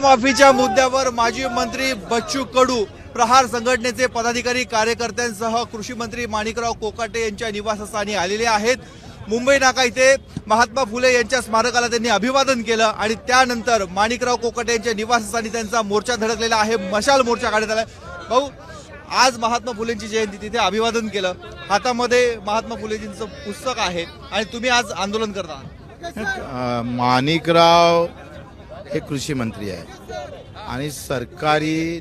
माफीच्या मुद्द्यावर माजी मंत्री बच्चू कडू प्रहार संघटनेचे पदाधिकारी कार्यकर्त्यांसह कृषी मंत्री माणिकराव कोकाटे यांच्या निवासस्थानी आलेले आहेत. मुंबई नाका इथे महात्मा फुले यांच्या स्मारकाला त्यांनी अभिवादन केलं आणि त्यानंतर माणिकराव कोकाटे यांच्या निवासस्थानी त्यांचा मोर्चा धडकलेला आहे. मशाल मोर्चा काढण्यात आला. भाऊ आज महात्मा फुलेंची जयंती तिथे अभिवादन केलं. हातामध्ये महात्मा फुलेजींचं पुस्तक आहे आणि तुम्ही आज आंदोलन करता. माणिकराव हे कृषी मंत्री आहे. आणि सरकारी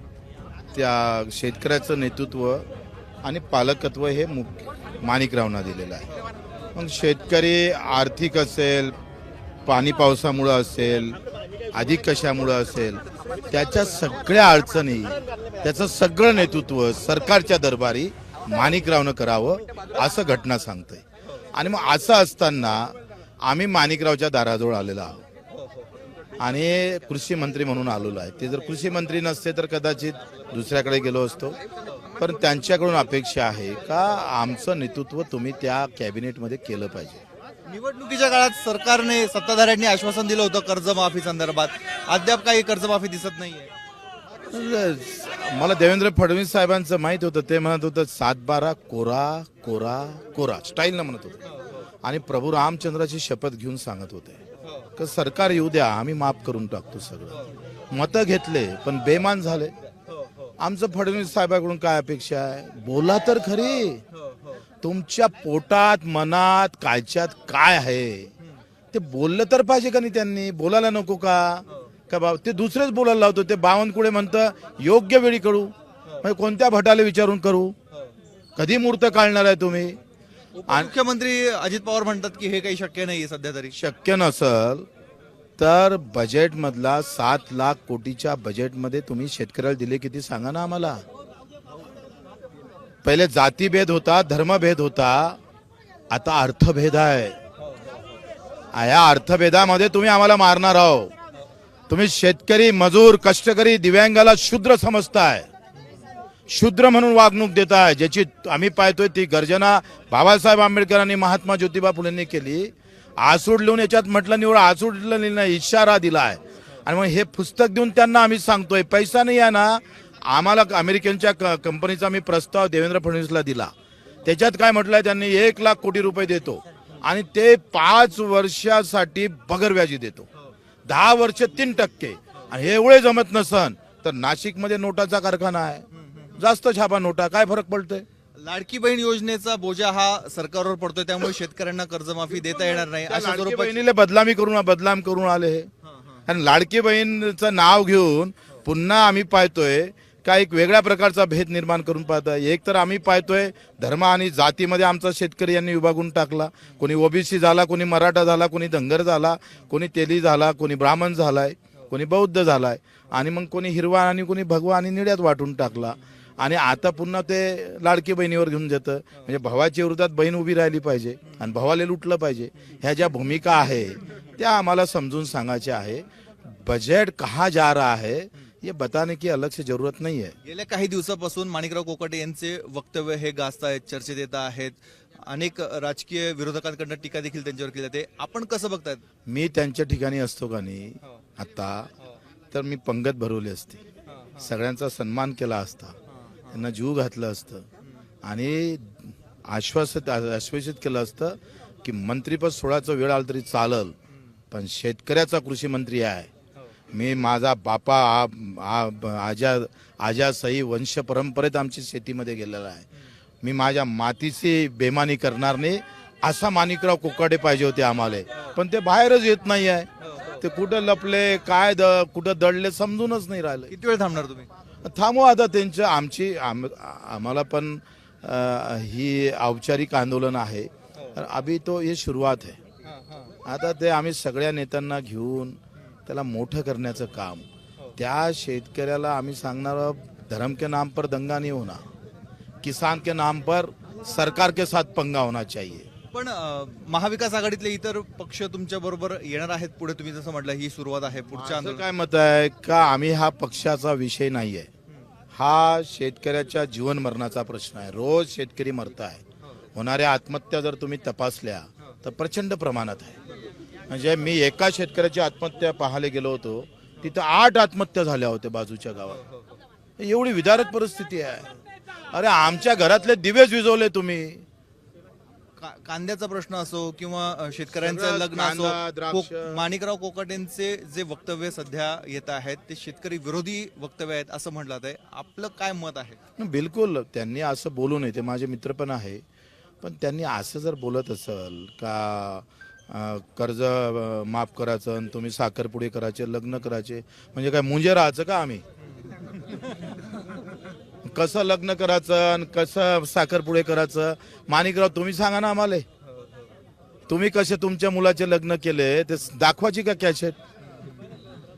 त्या शेतकऱ्याचं नेतृत्व आणि पालकत्व हे मुख्य माणिकरावना दिलेलं आहे. मग शेतकरी आर्थिक असेल पाणी पावसामुळं असेल अधिक कशामुळं असेल त्याच्या सगळ्या अडचणी त्याचं सगळं नेतृत्व सरकारच्या दरबारी माणिकरावनं करावं असं घटना सांगते आणि मग असं असताना आम्ही माणिकरावच्या दाराजवळ आलेलो आहोत. आणि कृषी मंत्री म्हणून आलेलो आहे. ते जर कृषी मंत्री नसते तर कदाचित दुसऱ्याकडे गेलो असतो. पण त्यांच्याकडून अपेक्षा आहे का आमचं नेतृत्व तुम्ही त्या कॅबिनेटमध्ये केलं पाहिजे? निवडणुकीच्या काळात सरकारने सत्ताधाऱ्यांनी आश्वासन दिलं होतं कर्जमाफी संदर्भात. अद्याप काही कर्जमाफी दिसत नाहीये. मला देवेंद्र फडणवीस साहेबांचं माहीत होतं. ते म्हणत होतं सात बारा कोरा कोरा कोरा. स्टाईलनं म्हणत होते. आणि प्रभू रामचंद्राची शपथ घेऊन सांगत होते. का सरकार येऊ द्या आम्ही माफ करून टाकतो सगळं. मतं घेतले पण बेमान झाले. आमचं फडणवीस साहेबाकडून काय अपेक्षा आहे? बोला तर खरी. तुमच्या पोटात मनात कायच्यात काय आहे? ते बोललं तर पाहिजे का नाही त्यांनी? बोलायला नको का? का बा ते दुसरेच बोलायला लावतो. ते बावनकुळे म्हणतं योग्य वेळी करू. म्हणजे कोणत्या भटाला विचारून करू? कधी मूर्त काढणार आहे तुम्ही? मुख्यमंत्री अजित पवार म्हणतात की हे काही शक्य नाहीये सध्या तरी. शक्य नसल तर बजेटमधला सात लाख कोटीच्या बजेटमध्ये तुम्ही शेतकऱ्याला दिले किती सांगा ना आम्हाला. पहिले जातीभेद होता धर्मभेद होता. आता अर्थभेद आहे. या अर्थभेदामध्ये तुम्ही आम्हाला मारणार आहो तुम्ही शेतकरी मजूर कष्टकरी दिव्यांगाला शूद्र समजताय. शूद्र म्हणून वागणूक देताय ज्याची आम्ही पाहतोय ती गर्जना बाबासाहेब आंबेडकरांनी महात्मा ज्योतिबा फुलेंनी केली. आसूड लिहून याच्यात म्हटलं निवड आसूडलं नाही इशारा दिलाय आणि मग हे पुस्तक देऊन त्यांना आम्ही सांगतोय पैसा नाही आहे ना आम्हाला अमेरिकनच्या क- कंपनीचा आम्ही प्रस्ताव देवेंद्र फडणवीसला दिला. त्याच्यात काय म्हटलंय त्यांनी एक लाख कोटी रुपये देतो आणि ते पाच वर्षासाठी बगर व्याजी देतो. दहा वर्ष तीन टक्के. आणि हे एवढे जमत नसन तर नाशिकमध्ये नोटाचा कारखाना आहे. जास्त छापा नोटा काय फरक पडतोय? लाडकी बहीण योजनेचा बोजा हा सरकारवर पडतोय त्यामुळे शेतकऱ्यांना कर्जमाफी देता येणार नाही. अशा लाडकी स्वरूपात बहिणीला बदलामी करून बदनाम करून आले हे. आणि लाडकी बहीणचं नाव घेऊन पुन्हा आम्ही पाहतोय का एक वेगळ्या प्रकारचा भेद निर्माण करून पाहतोय. एक तर आम्ही पाहतोय धर्म आणि जातीमध्ये आमचा शेतकरी यांनी विभागून टाकला. कोणी ओबीसी झाला कोणी मराठा झाला कोणी धनगर झाला कोणी तेली झाला कोणी ब्राह्मण झालाय कोणी बौद्ध झालाय. आणि मग कोणी हिरवा आणि कोणी भगवा आणि निड्यात वाटून टाकला. आणि आता पुन्हा ते लाडकी बहिणीवर घेऊन जातं. म्हणजे भावाच्या विरोधात बहीण उभी राहिली पाहिजे आणि भावाला लुटलं पाहिजे. ह्या ज्या भूमिका आहे त्या आम्हाला समजून सांगायच्या आहे. बजट कहा जा रहा है ये बताने की अलग से जरूरत नहीं है. गेल्या काही दिवसापासून माणिकराव कोकाटे यांचे वक्तव्य हे गाजत आहेत चर्चेत येत आहेत. अनेक राजकीय विरोधकांकडनं टीका देखील त्यांच्यावर केली जाते. आपण कसं बघतायत? मी त्यांच्या ठिकाणी असतो का नाही? आता तर मी पंगत भरवली असती. सगळ्यांचा सन्मान केला असता. त्यांना जीव घातलं असतं. आणि आश्वासित आश्वासित केलं असतं की मंत्रीपद सोळाचा वेळ आला तरी चालल पण शेतकऱ्याचा कृषी मंत्री आहे. मी माझा बापा आ- आजा आजासही वंश परंपरेत आमची शेतीमध्ये गेलेला आहे. मी माझ्या मातीची बेमानी करणार नाही असा माणिकराव कोकाडे पाहिजे होते आम्हाला. पण ते बाहेरच येत नाही आहे ते कुठं लपले काय द कुठं दडले समजूनच नाही राहिले. किती वेळ थांबणार तुम्ही? थांबू आता त्यांचं. आमची आम, आम्हाला पण ही औपचारिक आंदोलन आहे. तर अभि तो ही सुरुवात आहे आता ते आम्ही सगळ्या नेत्यांना घेऊन त्याला मोठं करण्याचं काम. त्या शेतकऱ्याला आम्ही सांगणार धर्म के नाम पर दंगा नहीं होना. किसान के नाम पर सरकार के साथ पंगा होना चाहिए. पण महाविकास आघाडीतले इतर पक्ष तुमच्या बरोबर येणार आहेत पुढे? तुम्ही जसं म्हटलं ही सुरुवात आहे पुढच्या माझं आंदोलन. काय मत आहे का आम्ही हा पक्षाचा विषय नाही आहे हा शेतकऱ्याच्या जीवन मरणाचा प्रश्न आहे. रोज शेतकरी मरत आहे. होणाऱ्या आत्महत्या जर तुम्ही तपासल्या तर प्रचंड प्रमाणात आहे. म्हणजे मी एका शेतकऱ्याची आत्महत्या पाहायला गेलो होतो तिथं आठ आत्महत्या झाल्या होत्या बाजूच्या गावात. एवढी विदारक परिस्थिती आहे. अरे आमच्या घरातले दिवेच विजवले तुम्ही. का- कांद्याचा प्रश्न असो किंवा अ, शेतकऱ्यांचं सगळं लग्न कांदा, असो द्राक्ष. कोक- माणिकराव कोकाटेंचे जे वक्तव्य सध्या येत आहेत ते शेतकरी विरोधी वक्तव्य आहेत असं म्हटलं जात आहे आपलं काय मत आहे? बिलकुल. त्यांनी असं बोलू नये. ते माझे मित्र पण आहे. पण त्यांनी असं जर बोलत असेल का अं, कर्ज अं, माफ करायचं आणि तुम्ही साखरपुडे करायचे लग्न करायचे म्हणजे काय मुंजे राहायचं का आम्ही? कसं लग्न करायचं आणि कसं साखरपुडे करायचं? माणिकराव तुम्ही सांगा ना आम्हाला. तुम्ही कसे तुमच्या मुलाचे लग्न केले? ते दाखवायची का कॅशेट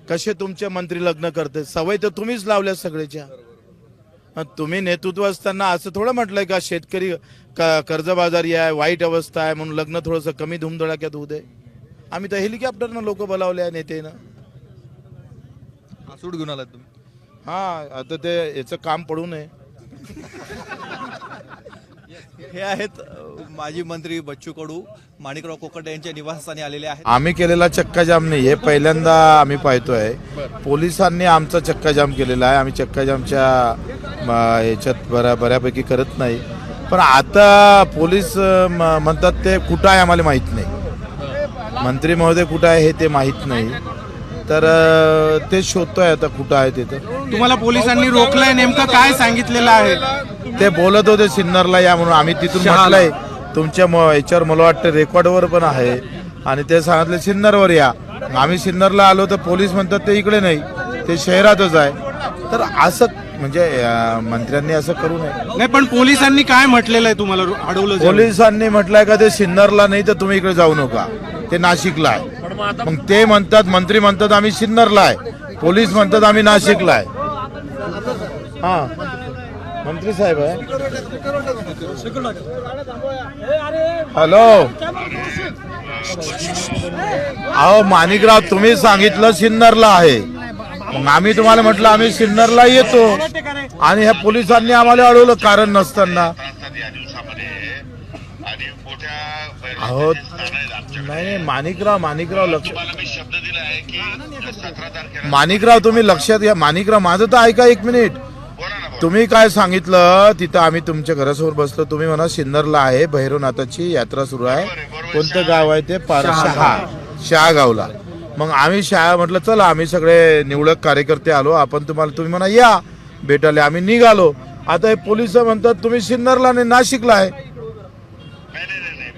कसे तुमचे मंत्री लग्न करते? सवय तर तुम्हीच लावल्या सगळ्याच्या. तुम्ही नेतृत्व असताना असं थोडं म्हटलंय का शेतकरी कर्जबाजारी आहे वाईट अवस्था आहे म्हणून लग्न थोडंसं कमी धुमधडाक्यात होऊ दे. आम्ही तर हेलिकॉप्टरनं लोक बोलावले आहे नेतेनं. सूट घेऊन आलात तुम्ही. हा आता ते याचं काम पडू नये. हे आहेत अ, माजी मंत्री बच्चू कडू माणिकराव कोकाटे यांच्या निवासस्थानी आलेले आहेत. आम्ही केलेला चक्काजाम नाही हे पहिल्यांदा आम्ही पाहतोय. पोलिसांनी आमचा चक्काजाम केलेला आहे. आम्ही चक्काजामच्या म, ह्याच्यात बऱ्या बऱ्यापैकी करत नाही. पण आता पोलीस अ, म- म्हणतात ते कुठं आहे आम्हाला माहीत नाही. मंत्री महोदय कुठं आहे हे ते माहीत नाही. तर ते शोधतोय आता कुठं आहे तिथं तुम्हाला पोलिसांनी रोखलंय नेमकं काय सांगितलेलं आहे? ते बोलत होते सिन्नरला या म्हणून. आम्ही तिथून म्हटलंय तुमच्या म- याच्यावर मला वाटतं रेकॉर्डवर पण आहे. आणि ते सांगितले सिन्नरवर या. आम्ही सिन्नरला आलो तर पोलीस म्हणतात ते इकडे नाही ते शहरातच आहे. तर असं म्हणजे अं, मंत्र्यांनी असं करू नये. नाही पण पोलिसांनी काय म्हटलेलं आहे तुम्हाला? रो- अडवलं? पोलिसांनी म्हटलंय का ते सिन्नरला नाही तर तुम्ही इकडे जाऊ नका. ते नाशिकला आहे. मग ते म्हणतात मंत्री म्हणतात आम्ही सिन्नरला आहे पोलीस म्हणतात आम्ही नाशिकला आहे हा. मंत्री साहेब आहे. हॅलो. अहो माणिकराव तुम्ही सांगितलं सिन्नरला आहे. मग आम्ही तुम्हाला म्हटलं आम्ही सिन्नरला येतो. आणि ह्या पोलिसांनी आम्हाला अडवलं कारण नसताना असतात या दिवसामध्ये आणि मोठ्या अहो स्थान आहेत. नाही माणिकराव माणिकराव लक्ष शब्द दिला आहे की माणिकराव तुम्ही लक्षात घ्या. माणिकराव माझं तर ऐका एक मिनिट. तुम्ही काय सांगितलं? तिथं आम्ही तुमच्या घरासमोर बसलो. तुम्ही म्हणा सिन्नरला आहे भैरवनाथाची यात्रा सुरू आहे. कोणतं गाव आहे ते पार शहा शहागावला. मग आम्ही शहा म्हटलं चला आम्ही सगळे निवडक कार्यकर्ते आलो. आपण तुम्हाला तुम्ही म्हणा या भेटायला. आम्ही निघालो. आता हे पोलीस म्हणतात तुम्ही सिन्नरला नाशिकला आहे.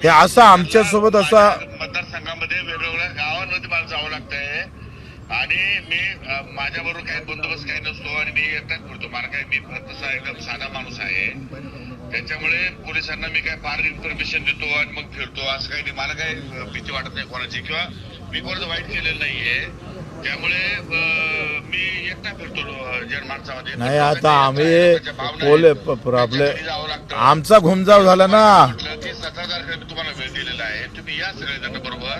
हे असं आमच्यासोबत असा मतदारसंघामध्ये वेगवेगळ्या गावांमध्ये मला जावं लागतंय. आणि मी माझ्या बरोबर काही बंदोबस्त काही नसतो आणि मी एकटाच फिरतो मला काही मी तसा एकदम साधा माणूस आहे. त्याच्यामुळे पोलिसांना मी काय फार इन्फॉर्मेशन देतो आणि मग फिरतो. असं काही नाही. मला काही भीती वाटत नाही कोणाची. किंवा मी कोणाचं वाईट केलेलं नाहीये. नाही आता आम्ही त्याच्या भावना पोले आहेत. त्याच्या प्रॉब्लेम घरी जावं लागतं. आमचा घुमजाव झाला ना. तुम्हाला वेळ दिलेला आहे. तुम्ही या सगळेजण बरोबर.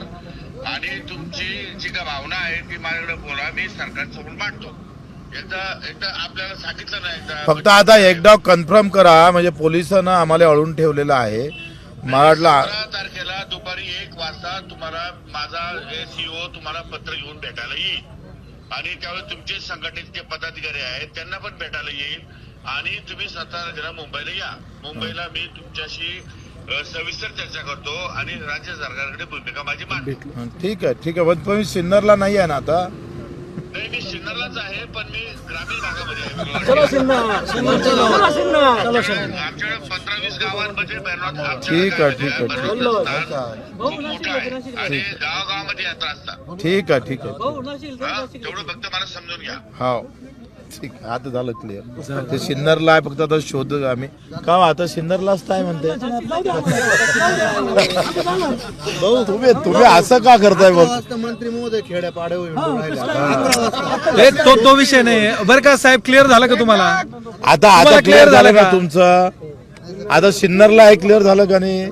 आणि तुमची जी काय भावना आहे ती माझ्याकडे बोला. मी सरकारसमोर मांडतो. फक्त आता एकदा कन्फर्म करा. म्हणजे पोलिसांना आम्हाला अळून ठेवलेलं आहे. मला वाटलं सतरा तारखेला दुपारी एक वाजता तुम्हाला माझा सीओ तुम्हाला पत्र घेऊन भेटायला येईल. आणि त्यावेळेस तुमचे संघटनेचे पदाधिकारी आहेत त्यांना पण भेटायला येईल. आणि तुम्ही सतरा जरा मुंबईला या. मुंबईला मी तुमच्याशी सविस्तर चर्चा करतो आणि राज्य सरकारकडे भूमिका माझी मांडतो. ठीक आहे ठीक आहे. पण तुम्ही सिन्नरला नाही आहे ना आता? नाही मी सिन्नरलाच आहे पण मी ग्रामीण भागामध्ये आहे. आमच्याकडे पंधरा वीस गावांमध्ये ठीक आहे, ठीक आहे, बैरनाथ ठीक आहे. स्थान खूप मोठं आहे. आणि गावागावामध्ये यात्रा असतात. ठीक आहे ठीक आहे? तेवढं फक्त मला समजून घ्या. हो. ठीक आता झालं क्लिअर ते सिन्नरला आहे फक्त आता शोध आम्ही. का हो, आता सिन्नरलाच काय म्हणते. तुम्ही तुम्ही असं का करताय बघ? मंत्री महोदय खेड्या पाड्या हे तो तो विषय नाही बरं का साहेब क्लिअर झालं का तुम्हाला? आता आता क्लिअर झालं का? तुमचं? आता सिन्नरला आहे क्लिअर झालं का नाही?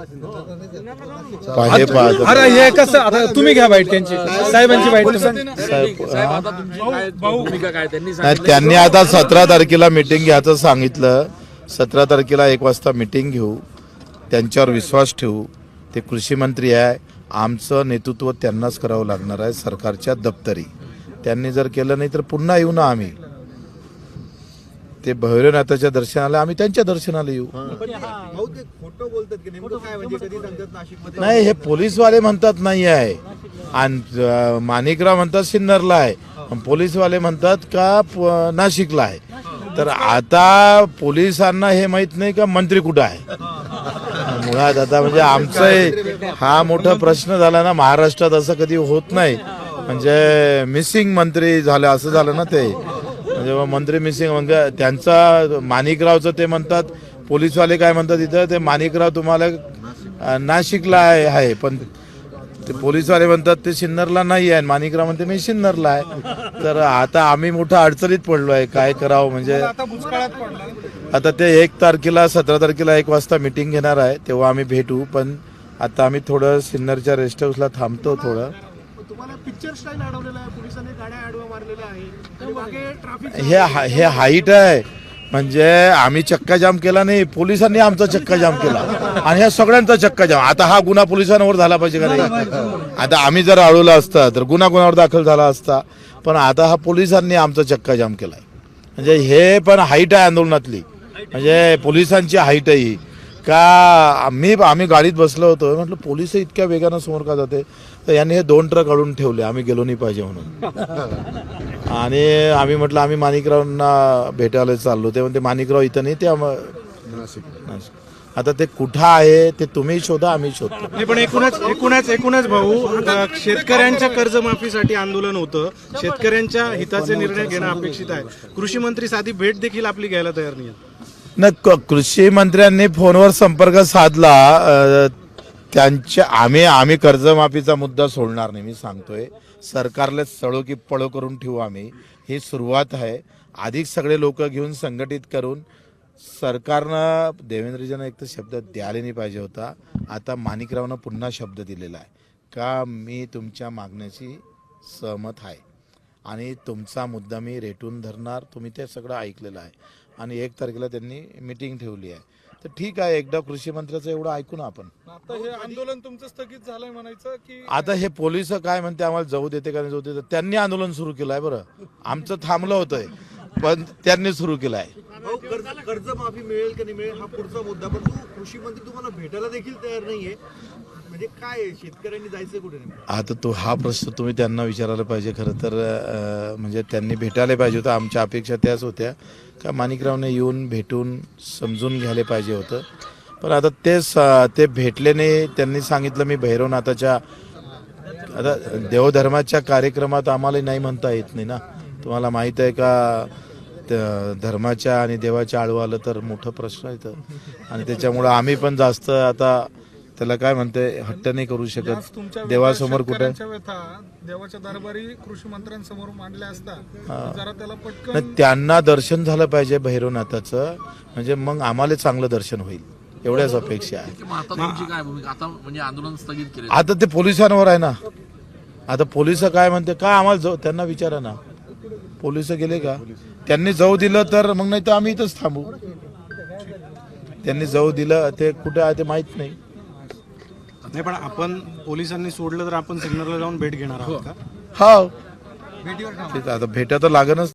पहा, हे पहा आता. अरे हे कसं? आता तुम्ही घ्या बाईट त्यांची. साहेबांची बाईट साहेब, हा. नाही त्यांनी आता सतरा तारखेला मिटिंग घ्यायचं सांगितलं. सतरा तारखेला एक वाजता मिटिंग घेऊ. त्यांच्यावर विश्वास ठेवू. ते कृषी मंत्री आहे. आमचं नेतृत्व त्यांनाच करावं लागणार आहे सरकारच्या दप्तरी. त्यांनी जर केलं नाही तर पुन्हा येऊ ना आम्ही. ते भैरवनाथाच्या दर्शनाला आम्ही त्यांच्या दर्शनाला येऊ. भाऊ ते खोटं बोलतात की नेमकं काय म्हणजे कधी सांगतात नाशिकमध्ये? नाही हे पोलीसवाले म्हणतात नाही आहे. माणिकराव म्हणतात सिन्नरला आहे. पोलीसवाले म्हणतात का नाशिकला आहे. तर आता पोलिसांना हे माहीत नाही का मंत्री कुठं आहे. मुळात आता म्हणजे आमचं हे- हा मोठा प्रश्न झाला ना महाराष्ट्रात असं कधी होत नाही. म्हणजे मिसिंग मंत्री झालं असं झालं ना ते. म्हणजे मग मंत्री मिसिंग म्हणजे त्यांचा माणिकरावचं ते म्हणतात पोलीसवाले काय म्हणतात इथं ते माणिकराव तुम्हाला नाशिकला आहे आहे पण ते पोलीसवाले म्हणतात ते सिन्नरला नाही आहे. माणिकराव म्हणते मी सिन्नरला आहे. तर आता आम्ही मोठं अडचणीत पडलो आहे काय करावं म्हणजे आता ते एक तारखेला सतरा तारखेला एक वाजता मिटिंग घेणार आहे तेव्हा आम्ही भेटू पण आता आम्ही थोडं सिन्नरच्या रेस्ट हाऊसला थांबतो थोडं. तुम्हाला पिक्चर स्टाईल अडवलेला आहे. पोलिसांनी गाड्या मारलेल्या आहे. आणि मागे ट्रॅफिक हे हा- हे हाईट आहे. म्हणजे आम्ही चक्का जाम केला नाही. पोलिसांनी आमचा चक्का जाम केला. आणि ह्या सगळ्यांचा चक्का जाम. आता हा गुन्हा पोलिसांवर झाला पाहिजे का नाही? आता आम्ही जर अडवला असता तर गुन्हा गुन्ह्यावर दाखल झाला असता. पण आता हा पोलिसांनी आमचा चक्का जाम केलाय. म्हणजे हे पण हाईट आहे आंदोलनातली. म्हणजे पोलिसांची हाईट आहे ही. का आम्ही आम्ही गाडीत बसलो होतो. म्हटलं पोलीस इतक्या वेगानं समोर का जाते? तर यांनी हे दोन ट्रक अडून ठेवले. आम्ही गेलो नाही पाहिजे म्हणून. आणि आम्ही म्हटलं आम्ही माणिकरावांना भेटायला चाललो. ते म्हणते माणिकराव इथं नाही ते नाशिक. आता ते कुठं आहे ते तुम्ही शोधा आम्ही शोधतो. पण एकूणच एकूणच एकूणच भाऊ आता शेतकऱ्यांच्या कर्जमाफीसाठी आंदोलन होतं. शेतकऱ्यांच्या हिताचे निर्णय घेणं अपेक्षित आहे. कृषी मंत्री साधी भेट देखील आपली घ्यायला तयार नाही न कृषी मंत्र्यांनी फोनवर संपर्क साधला. त्यांच्या आम्ही आम्ही कर्जमाफीचा मुद्दा सोडणार नाही मी सांगतोय. सरकारला सळो की पळो करून ठेवू आम्ही. ही सुरुवात आहे. अधिक सगळे लोक घेऊन संघटित करून सरकारनं देवेंद्रजीनं एक तर शब्द द्यायला नाही पाहिजे होता. आता माणिकरावनं पुन्हा शब्द दिलेला आहे. का मी तुमच्या मागण्याशी सहमत आहे? आणि तुमचा मुद्दा मी रेटून धरणार तुम्ही ते सगळं ऐकलेलं आहे. आणि एक तारखेला त्यांनी मिटिंग ठेवली आहे. तर ठीक आहे एकदा कृषी मंत्र्याचं एवढं ऐकू ना आपण. आता हे आंदोलन तुमचं स्थगित झालंय म्हणायचं की आता हे पोलीस काय म्हणते आम्हाला जाऊ देते का नाही जाऊ देते त्यांनी आंदोलन सुरू केलं आहे बरं. आमचं थांबलं होतंय पण त्यांनी सुरू केलं आहे भाऊ कर्ज कर्जमाफी मिळेल की नाही मिळेल हा पुढचा मुद्दा पण तू कृषी मंत्री तुम्हाला भेटायला देखील तयार नाहीये. म्हणजे काय शेतकऱ्यांनी जायचं कुठे आता तो हा प्रश्न तुम्ही त्यांना विचारायला पाहिजे. खरं तर म्हणजे त्यांनी भेटायला पाहिजे होतं. आमच्या अपेक्षा त्याच होत्या. का माणिकरावने येऊन भेटून समजून घ्यायला पाहिजे होतं. पण आता ते स- ते भेटल्याने त्यांनी सांगितलं मी भैरवनाथाच्या आता देवधर्माच्या कार्यक्रमात आम्हाला नाही म्हणता येत नाही ना. तुम्हाला माहीत आहे का त्या धर्माच्या आणि देवाच्या आळू आलं तर मोठं प्रश्न येतं आणि त्याच्यामुळं आम्ही पण जास्त आता त्याला काय म्हणते हट्ट नाही करू शकत. तुमच्या देवासमोर कुठे? देवाच्या दरबारी कृषी मंत्र्यांसमोर मांडल्या असता जरा त्याला पटकन नाही, त्यांना दर्शन झालं पाहिजे भैरवनाथाचं. म्हणजे मग आम्हाला चांगलं दर्शन होईल. एवढ्याच अपेक्षा आहे. मग आता तुमची काय भूमिका? आता म्हणजे आंदोलन स्थगित केले आता ते पोलिसांवर आहे ना. आता पोलीस काय म्हणते काय आम्हाला जाऊ त्यांना विचारा ना. पोलीस गेले का? त्यांनी जाऊ दिलं तर मग नाही तर आम्ही इथंच थांबू. त्यांनी जाऊ दिलं ते कुठे आहे ते माहीत नाही. नाही पण आपण पोलिसांनी सोडलं तर आपण सिग्नलला जाऊन भेट घेणार आहोत का? हा. आता भेटा तर लागणच